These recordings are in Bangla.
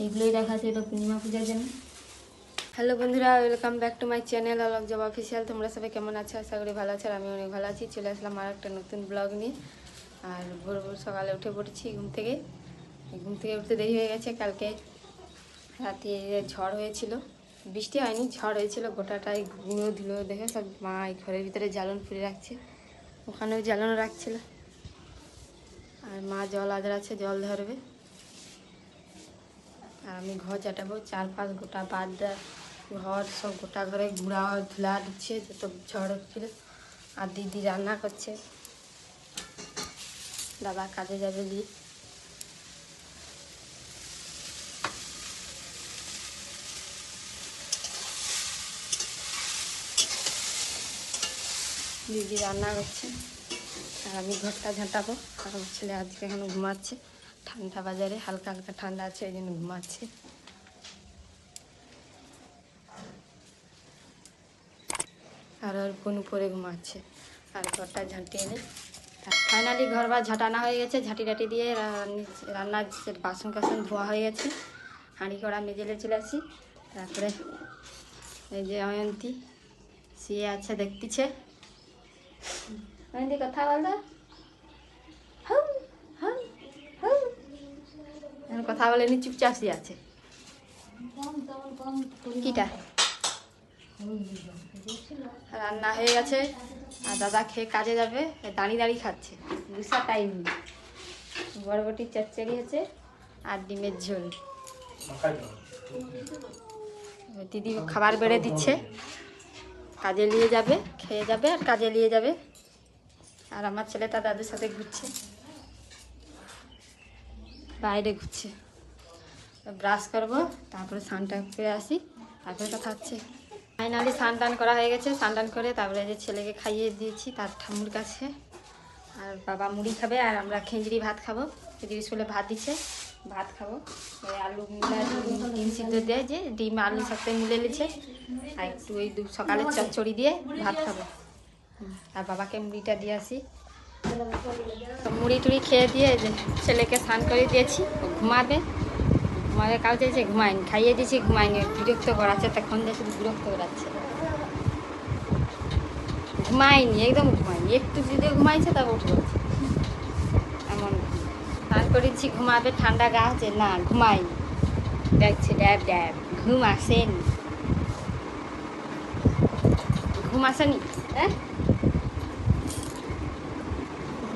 এইগুলোই দেখাচ্ছে এটা পূর্ণিমা পূজার জন্য। হ্যালো বন্ধুরা welcome back to my channel Alok job official তোমরা সবাই কেমন আছো? আশা করি ভালো আছো আর আমি অনেক ভালো আছি। চলে আসলাম আর একটা নতুন ব্লগ নিয়ে। আর ভোর ভোর সকালে উঠে পড়েছি ঘুম থেকে। ঘুম থেকে উঠতে দেরি হয়ে গেছে, কালকে রাতে ঝড় হয়েছিল। বৃষ্টি হয়নি, ঝড় হয়েছিল, গোটাটাই গুঁড়ো ধুলো দেখে সব মা এই ঘরের ভিতরে জ্বালন ফুলে রাখছে। ওখানেও জ্বালানো রাখছিল। আর মা জল আজরাচ্ছে জল ধরবে। আর আমি ঘর চাটাবো চার পাঁচ গোটা বাদ ঘর সব গোটা ঘরে ঘুরা ধুলা দিচ্ছে, যত ঝড় হচ্ছিল আর দিদি রান্না করছে। দাদা কাজে যাবে দি দিদি রান্না করছে। আর আমি ঘরটা ঝাঁটাবো আর ছেলে আজকে এখনও ঘুমাচ্ছে। ঠান্ডা বাজারে হালকা হালকা ঠান্ডা আছে ওই জন্য ঘুমাচ্ছে। আর ওর বোন উপরে ঘুমাচ্ছে। আর ঘরটা ঝাঁটিয়ে নেই। ফাইনালি ঘর বা ঝাঁটানো হয়ে গেছে ঝাঁটি টাটি দিয়ে রান্নি- রান্নার বাসন কাসন ধোয়া হয়ে গেছে, হাঁড়ি কড়া মেজেলে চলে আসি। তারপরে এই যে অয়ন্তী শুয়ে আছে, দেখতেছে। অয়ন্তী, কথা বল তো হাউ, হাউ, হাউ। এখন কথা বলেনি চুপচাপ শুয়ে আছে। কিটা? রান্না হয়ে গেছে, আর দাদা খেয়ে কাজে যাবে দাঁড়িয়ে দাঁড়িয়ে খাচ্ছে। দুসা টাইম। বরবটির চচ্চড়ি আছে আর ডিমের ঝোল। দিদি খাবার বেড়ে দিচ্ছে। কাজে নিয়ে যাবে, খেয়ে যাবে, আর কাজে নিয়ে যাবে। আর আমার ছেলেটা দাদুর সাথে ঘুরছে। বাইরে ঘুরছে। ব্রাশ করব, তারপরে স্নানটা করে আসি। তারপরে কথা হচ্ছে। ফাইনালি স্নান টান করা হয়ে গেছে। স্নান টান করে তারপরে যে ছেলেকে খাইয়ে দিয়েছি তার ঠাম্মুর কাছে। আর বাবা মুড়ি খাবে আর আমরা খেঁজড়ি ভাত খাব। খেঁজড়ি স্কুলে ভাত দিচ্ছে, ভাত খাব। ওই আলু ডিম সিদ্ধ দেয় যে ডিম, আলু সাথে মিলে নিচ্ছে। আর একটু ওই দু সকালে চচ্চড়ি দিয়ে ভাত খাব। আর বাবাকে মুড়িটা দিয়ে আসি। মুড়ি টুড়ি খেয়ে দিয়ে যে ছেলেকে স্নান করে দিয়েছি ঘুমাবে। ঘুমাবে কাল চেয়েছে ঘুমায়নি, খাইয়ে দিয়েছি, ঘুমায়নি। বিরক্ত করাচ্ছে তখন দিয়ে শুধু বিরক্ত করাচ্ছে। ঘুমায়নি, একদম ঘুমায়নি। একটু যদি ঘুমাইছে তারপর উঠে যাচ্ছে এমন। স্নান করেছি, ঘুমাবে, ঠান্ডা গা হচ্ছে না, ঘুমায়নি। দেখছে, ড্যাব ড্যাব, ঘুম আসেনি। ঘুম আসেনি হ্যাঁ?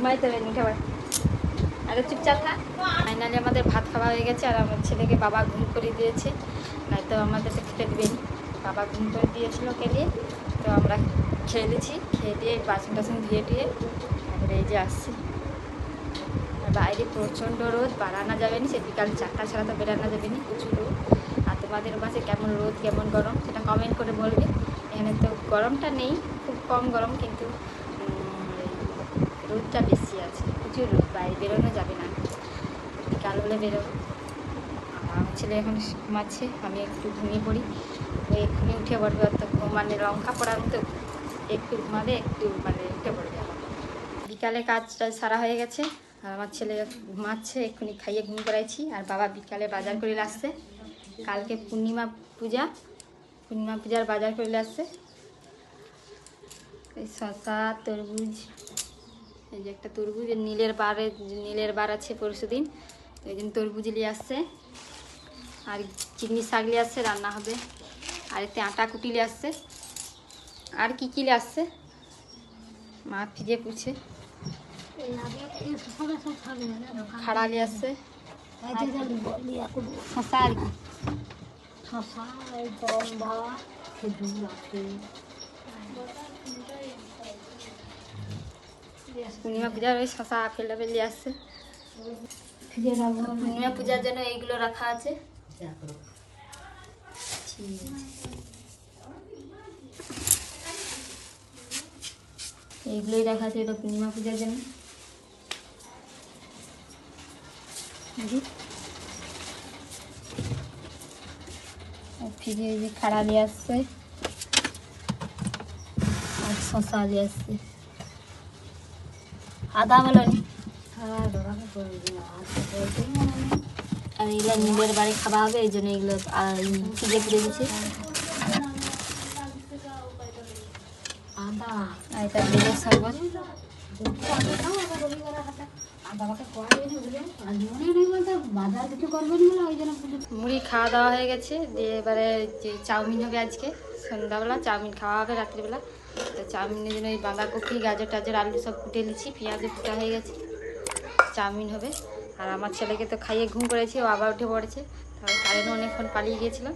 ঘুমাইতে হবে উঠে পড়ে। আরে চুপচাপ থাক। ফাইনালি আমাদের ভাত খাওয়া হয়ে গেছে, আর আমার ছেলেকে বাবা ঘুম করে দিয়েছে, নয়তো আমাদের তো খেতে দেবেনি বাবা ঘুম করে দিয়েছিল দিয়ে তো আমরা খেয়ে দিয়েছি খেয়ে দিয়ে বাসন টাসন ধুয়ে টুয়ে তারপরে এই যে আসছি। বাইরে প্রচণ্ড রোদ বাড়ানো যাবে না সে বিকাল চারটা ছাড়া তো বেরানো যাবে না, প্রচুর রোদ। আর তোমাদের পাশে কেমন রোদ, কেমন গরম, সেটা কমেন্ট করে বলবে। এখানে তো গরমটা নেই, খুব কম গরম, কিন্তু রোদটা বেশি আছে। প্রচুর রোদ, বাইরে বেরোনো যাবে না। বিকাল হলে বেরোবো। আমার ছেলে এখন ঘুমাচ্ছে, আমি একটু ঘুমিয়ে পড়ি। এক্ষুনি উঠে পড়বে অত মানে লঙ্কা পড়ার মতো একটু ঘুমাবে, একটু মানে উঠে পড়বে। বিকালে কাজটা সারা হয়ে গেছে, আর আমার ছেলে ঘুমাচ্ছে, এক্ষুনি খাইয়ে ঘুম করাইছি। আর বাবা বিকালে বাজার করে আসছে। কালকে পূর্ণিমা পূজা, পূর্ণিমা পূজার বাজার করে আসছে। শশা তরমুজ এই যে একটা তরমুজ নীলের বারে নীলের বার আছে পরশু দিন ওই দিন তরমুজ নিয়ে আসছে। আর চিনি শাক নিয়ে আসছে, রান্না হবে। আর এতে আটা কুটি নিয়ে আসছে। আর কি কি নিয়ে আসছে? মা ফিজে পুছে। খাড়া নিয়ে আসছে। শশা আর কি। পূর্ণিমা পূজার ওই শশা টাপেল নিয়ে আসছে। পূর্ণিমা পূজার জন্য এইগুলো রাখা আছে। এইগুলোই রাখা আছে এটা পূর্ণিমা পূজার জন্য। ফিরে খাড়া নিয়ে আসছে। আর শশা নিয়ে আসছে। আদা মেলনি আর এগুলো নিজের বাড়ি খাওয়া হবে এই জন্য এগুলো ফ্রিজে বলে ওই জন্য মুড়ি খাওয়া দাওয়া হয়ে গেছে দিয়ে এবারে যে চাউমিন হবে আজকে সন্ধ্যাবেলা চাউমিন খাওয়া হবে রাত্রিবেলা। চাউমিনের জন্য ওই বাঁধাকপি, গাজর, টাজর, আলু সব ফুটে নিচ্ছি পেঁয়াজও ফুটা হয়ে গেছে। চাউমিন হবে। আর আমার ছেলেকে তো খাইয়ে ঘুম করেছি, ও আবার উঠে পড়েছে। তারপরে কারেন্ট অনেকক্ষণ পালিয়ে গিয়েছিল।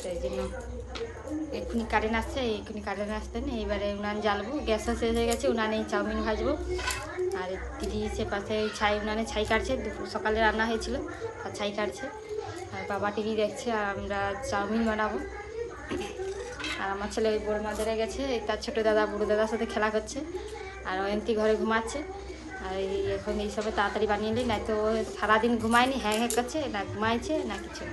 তো এই জন্য এক্ষুনি কারেন্ট আসছে, এক্ষুনি কারেন্ট আসতে নেই। এবারে উনান জ্বালবো গ্যাসও শেষ হয়ে গেছে উনানে চাউমিন ভাজবো। আর দিদি সে পাশে ছাই, উনানে ছাই কাটছে, দুপুর সকালে রান্না হয়েছিল, আর ছাই কাটছে। আর বাবা টিভি দেখছে, আর আমরা চাউমিন বানাবো। আর আমার ছেলে ওই বড় মাদারে গেছে তার ছোটো দাদা, বুড়ো দাদার সাথে খেলা করছে। আর অয়ন্তী ঘরে ঘুমাচ্ছে। আর এই এখন এইসবে তাড়াতাড়ি বানিয়ে নিই না তো সারাদিন ঘুমায়নি হ্যাঁ হ্যাঁ করছে, না ঘুমাইছে, না কিছু।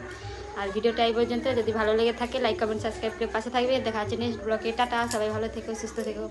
আর ভিডিওটা এই পর্যন্ত, যদি ভালো লেগে থাকে লাইক কমেন্ট সাবস্ক্রাইব করে পাশে থাকবে। দেখা হচ্ছে নেক্সট ব্লগে টাটা, সবাই ভালো থেকো, সুস্থ থেকো।